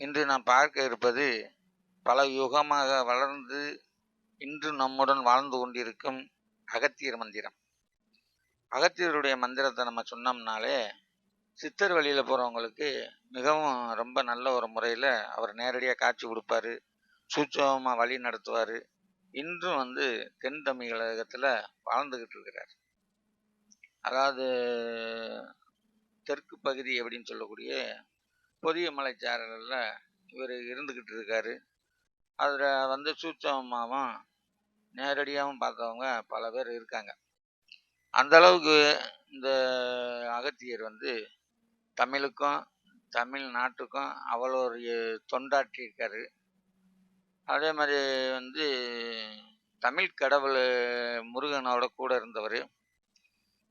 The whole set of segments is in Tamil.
இன்று நாம் பார்க்க இருப்பது பல யுகமாக வளர்ந்து இன்று நம்முடன் வாழ்ந்து கொண்டிருக்கும் அகத்தியர் மந்திரம். அகத்தியருடைய மந்திரத்தை நம்ம சொன்னோம்னாலே சித்தர் வழியில் போகிறவங்களுக்கு மிகவும் ரொம்ப நல்ல ஒரு முறையில் அவர் நேரடியாக காட்சி கொடுப்பாரு சூட்சமாக வழி நடத்துவார். இன்றும் வந்து தென் தமிழகத்தில் வாழ்ந்துக்கிட்டு இருக்கிறார். அதாவது தெற்கு பகுதி அப்படின்னு சொல்லக்கூடிய பொதிய மலைச்சாரலில் இவர் இருந்துக்கிட்டு இருக்காரு. அதில் வந்து சூட்சமாகவும் நேரடியாகவும் பார்த்தவங்க பல பேர் இருக்காங்க. அந்த அளவுக்கு இந்த அகத்தியர் வந்து தமிழுக்கும் தமிழ்நாட்டுக்கும் அவ்வளோ ஒரு தொண்டாற்றியிருக்காரு அதே மாதிரி வந்து தமிழ் கடவுள் முருகனோட கூட இருந்தவர்.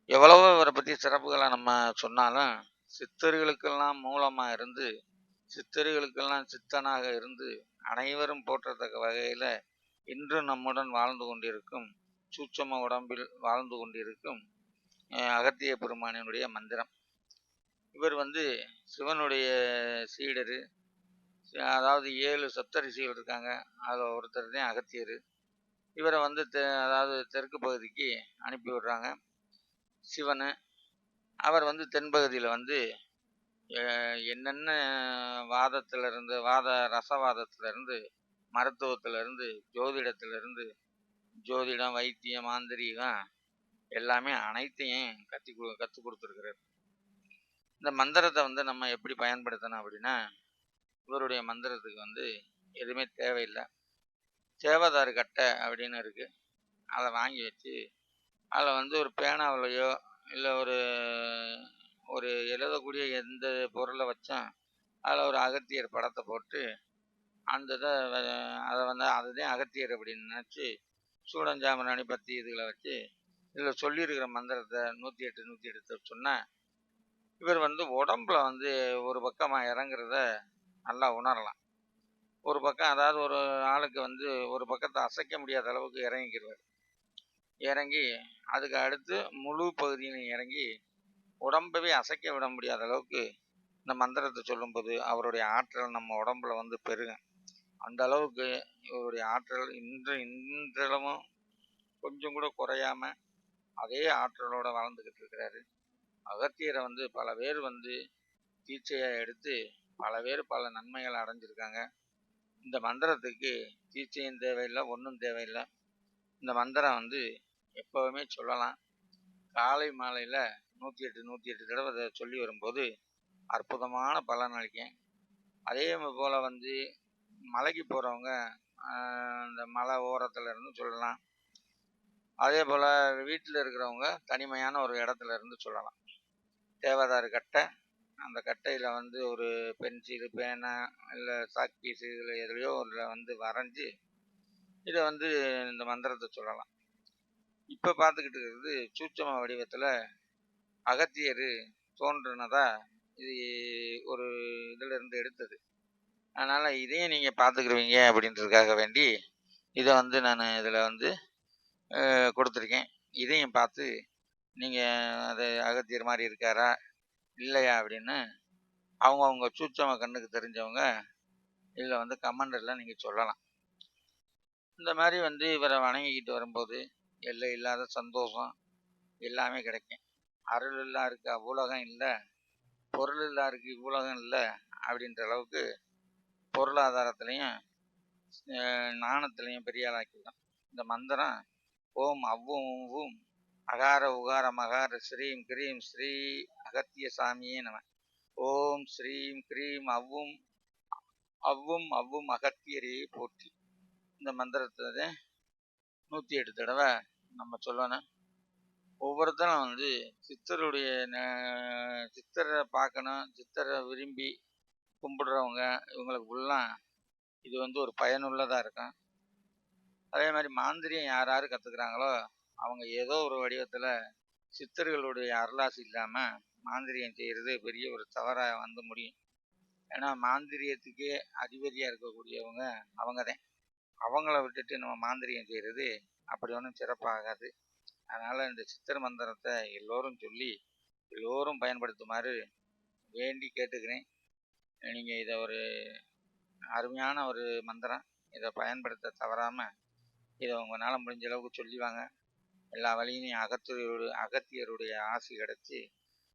எவ்வளவோ இவரை பற்றி சிறப்புகளை நம்ம சொன்னாலும் சித்தர்களுக்கெல்லாம் மூலமாக இருந்து சித்தர்களுக்கெல்லாம் சித்தனாக இருந்து அனைவரும் போற்றத்தக்க வகையில் இன்று நம்முடன் வாழ்ந்து கொண்டிருக்கும் சூட்சம உடம்பில் வாழ்ந்து கொண்டிருக்கும் அகத்திய பெருமானினுடைய மந்திரம். இவர் வந்து சிவனுடைய சீடர். அதாவது ஏழு சப்தரிஷிகள் இருக்காங்க. அதில் ஒருத்தர் தான் அகத்தியர். இவரை வந்து தெ அதாவது தெற்கு பகுதிக்கு அனுப்பி விடுறாங்க. சிவனை அவர் வந்து தென்பகுதியில் வந்து என்னென்ன வாதத்திலிருந்து வாத ரசவாதத்திலிருந்து மருத்துவத்திலிருந்து ஜோதிடத்திலிருந்து ஜோதிடம் வைத்தியம் மாந்திரீகம் எல்லாமே அனைத்தையும் கத்தி கொடு கற்றுக் கொடுத்துருக்கிறார். இந்த மந்திரத்தை வந்து நம்ம எப்படி பயன்படுத்தணும் அப்படின்னா இவருடைய மந்திரத்துக்கு வந்து எதுவுமே தேவையில்லை. சேவதார் கட்டை அப்படின்னு இருக்குது அதை வாங்கி வச்சு அதில் வந்து ஒரு பேனாவிலையோ இல்லை ஒரு ஒரு எழுதக்கூடிய எந்த பொருளை வச்சும் அதில் ஒரு அகத்தியர் படத்தை போட்டு அந்த இதை அதை வந்து அதுதான் அகத்தியர் அப்படின்னு நினச்சி சூடஞ்சாமராணி பற்றி இதுகளை வச்சு இதில் சொல்லியிருக்கிற மந்திரத்தை நூற்றி எட்டு நூற்றி எட்டு சொன்னால் இவர் வந்து உடம்புல வந்து ஒரு பக்கமாக இறங்குறத நல்லா உணரலாம். ஒரு பக்கம் அதாவது ஒரு ஆளுக்கு வந்து ஒரு பக்கத்தை அசைக்க முடியாத அளவுக்கு இறங்கிக்கிறார் இறங்கி அதுக்கு அடுத்து முழு பகுதியிலும் இறங்கி உடம்பவே அசைக்க விட முடியாத அளவுக்கு இந்த மந்திரத்தை சொல்லும்போது அவருடைய ஆற்றல் நம்ம உடம்புல வந்து பெருகும் அந்த அளவுக்கு இவருடைய ஆற்றல் இன்று இன்றளவும் கொஞ்சம் கூட குறையாம அதே ஆற்றலோட வளர்ந்துக்கிட்டு இருக்கிறாரு. அகத்தியரை வந்து பல பேர் வந்து தீட்சையாக எடுத்து பல பேர் பல நன்மைகளை அடைஞ்சிருக்காங்க. இந்த மந்திரத்துக்கு தீட்சையும் தேவையில்லை ஒன்றும் தேவையில்லை. இந்த மந்திரம் வந்து எப்போவுமே சொல்லலாம். காலை மாலையில் நூற்றி எட்டு நூற்றி எட்டு தடவை அதை சொல்லி வரும்போது அற்புதமான பலன் அளிக்கும். அதே போல் வந்து மலைக்கு போகிறவங்க அந்த மலை ஓரத்தில் இருந்து சொல்லலாம். அதே போல் வீட்டில் இருக்கிறவங்க தனிமையான ஒரு இடத்துல இருந்து சொல்லலாம். தேவதார் கட்டை அந்த கட்டையில் வந்து ஒரு பென்சில் பேனா இல்லை சாக் பீஸு இதில் எதுலையோ ஒரு வந்து வரைஞ்சி இதை வந்து இந்த மந்திரத்தை சொல்லலாம். இப்போ பார்த்துக்கிட்டு இருக்கிறது சூட்சம வடிவத்தில் அகத்தியர் தோன்றுனதா இது ஒரு இதில் இருந்து எடுத்தது. அதனால் இதையும் நீங்கள் பார்த்துக்குருவீங்க அப்படின்றதுக்காக வேண்டி இதை வந்து நான் இதில் வந்து கொடுத்துருக்கேன். இதையும் பார்த்து நீங்கள் அது அகத்தியர் மாதிரி இருக்காரா இல்லையா அப்படின்னு அவங்கவுங்க சூட்சம கண்ணுக்கு தெரிஞ்சவங்க இதில் வந்து கமெண்டில் நீங்கள் சொல்லலாம். இந்த மாதிரி வந்து இவரை வணங்கிக்கிட்டு வரும்போது எல்லை இல்லாத சந்தோஷம் எல்லாமே கிடைக்கும். அருள் இல்லா இருக்கு அவ்வுலகம் இல்லை. பொருள் இல்லா இருக்கு இவ்வுலகம் இல்லை அப்படின்ற அளவுக்கு பொருளாதாரத்துலேயும் நாணத்துலேயும் பெரிய ஆளாக்கிவிடும் இந்த மந்திரம் ஓம் அவ்வும் அகார உகார மகார ஸ்ரீம் கிரீம் ஸ்ரீ அகத்திய சாமியே நம. ஓம் ஸ்ரீம் கிரீம் அவ்வும் அவ்வும் அவ்வும் அகத்தியரே போற்றி. இந்த மந்திரத்தை நூற்றி எட்டு தடவை நம்ம சொல்லணும். ஒவ்வொருத்தரும் வந்து சித்தருடைய ந- சித்தரை பார்க்கணும் சித்தரை விரும்பி கும்பிடுறவங்க இவங்களுக்கு ஃபுல்லாக இது வந்து ஒரு பயனுள்ளதாக இருக்கும். அதே மாதிரி மாந்திரியம் யார் யார் கற்றுக்குறாங்களோ அவங்க ஏதோ ஒரு வடிவத்தில் சித்தர்களுடைய அருளாசி இல்லாமல் மாந்திரியம் செய்கிறது பெரிய ஒரு தவறாக வந்து முடியும். ஏன்னா மாந்திரியத்துக்கே அதிபதியாக இருக்கக்கூடியவங்க அவங்க தான் அவங்கள விட்டுட்டு நம்ம மாந்திரியம் செய்கிறது அப்படி ஒன்றும் சிறப்பாகாது. அதனால் இந்த சித்திர மந்திரத்தை எல்லோரும் சொல்லி எல்லோரும் பயன்படுத்துமாறு வேண்டி கேட்டுக்கிறேன். நீங்கள் இதை ஒரு அருமையான ஒரு மந்திரம் இதை பயன்படுத்த தவறாமல் இதை உங்களால் முடிஞ்ச அளவுக்கு சொல்லி வாங்க. எல்லா வழியிலையும் அகத்தியருடைய அகத்தியருடைய ஆசி கிடச்சி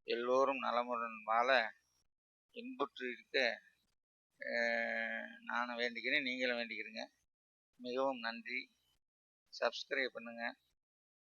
எல்லோரும் நலமுடன் வாழ இன்புற்று இருக்க நானும் வேண்டிக்கிறேன் நீங்களும் வேண்டிக்கிறீங்க. மிகவும் நன்றி. சப்ஸ்கிரைப் பண்ணுங்கள்